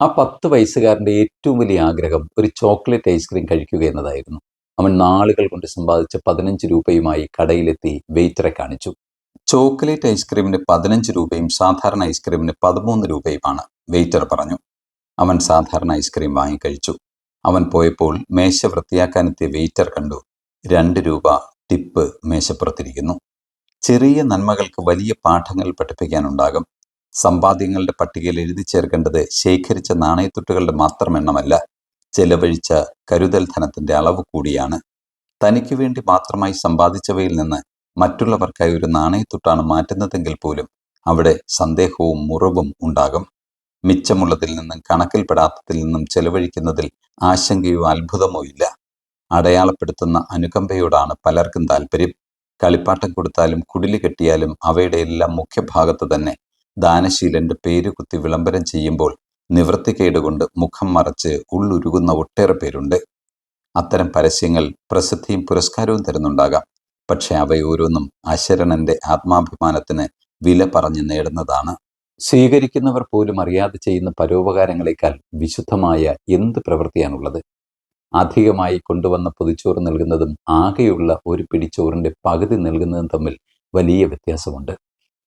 ആ പത്ത് വയസ്സുകാരന്റെ ഏറ്റവും വലിയ ആഗ്രഹം ഒരു ചോക്ലേറ്റ് ഐസ്ക്രീം കഴിക്കുക എന്നതായിരുന്നു. അവൻ നാളുകൾ കൊണ്ട് സമ്പാദിച്ച പതിനഞ്ച് രൂപയുമായി കടയിലെത്തി വെയിറ്ററെ കാണിച്ചു. ചോക്ലേറ്റ് ഐസ്ക്രീമിന് പതിനഞ്ച് രൂപയും സാധാരണ ഐസ്ക്രീമിന് പതിമൂന്ന് രൂപയുമാണ് വെയിറ്റർ പറഞ്ഞു. അവൻ സാധാരണ ഐസ്ക്രീം വാങ്ങിക്കഴിച്ചു അവൻ പോയപ്പോൾ മേശ വൃത്തിയാക്കാനെത്തിയ വെയിറ്റർ കണ്ടു രണ്ട് രൂപ ടിപ്പ് മേശപ്പുറത്തിരിക്കുന്നു. ചെറിയ നന്മകൾക്ക് വലിയ പാഠങ്ങൾ പഠിപ്പിക്കാനുണ്ടാകും. സമ്പാദ്യങ്ങളുടെ പട്ടികയിൽ എഴുതി ചേർക്കേണ്ടത് ശേഖരിച്ച നാണയത്തുട്ടുകളുടെ മാത്രം എണ്ണമല്ല ചെലവഴിച്ച കരുതൽ ധനത്തിന്റെ അളവ് കൂടിയാണ്. തനിക്ക് വേണ്ടി മാത്രമായി സമ്പാദിച്ചവയിൽ നിന്ന് മറ്റുള്ളവർക്കായി ഒരു നാണയത്തുട്ടാണ് മാറ്റുന്നതെങ്കിൽ പോലും അവിടെ സന്ദേഹവും മുറിവും ഉണ്ടാകും. മിച്ചമുള്ളതിൽ നിന്നും കണക്കിൽപ്പെടാത്തതിൽ നിന്നും ചെലവഴിക്കുന്നതിൽ ആശങ്കയോ അത്ഭുതമോ ഇല്ല. അടയാളപ്പെടുത്തുന്ന അനുകമ്പയോടാണ് പലർക്കും താല്പര്യം കളിപ്പാട്ടം കൊടുത്താലും കുടിലി കെട്ടിയാലും അവയുടെ എല്ലാം മുഖ്യഭാഗത്ത് തന്നെ ദാനശീലന്റെ പേര് കുത്തി വിളംബരം ചെയ്യുമ്പോൾ നിവൃത്തികേടുകൊണ്ട് മുഖം മറച്ച് ഉള്ളുരുകുന്ന ഒട്ടേറെ പേരുണ്ട്. അത്തരം പരസ്യങ്ങൾ പ്രസിദ്ധിയും പുരസ്കാരവും തരുന്നുണ്ടാകാം. പക്ഷെ അവയോരോന്നും അശരണന്റെ ആത്മാഭിമാനത്തിന് വില പറഞ്ഞു നേടുന്നതാണ്. സ്വീകരിക്കുന്നവർ പോലും അറിയാതെ ചെയ്യുന്ന പരോപകാരങ്ങളെക്കാൾ വിശുദ്ധമായ എന്ത് പ്രവൃത്തിയാണുള്ളത്? അധികമായി കൊണ്ടുവന്ന പൊതിച്ചോറ് നൽകുന്നതും ആകെയുള്ള ഒരു പിടിച്ചോറിന്റെ പകുതി നൽകുന്നതും തമ്മിൽ വലിയ വ്യത്യാസമുണ്ട്.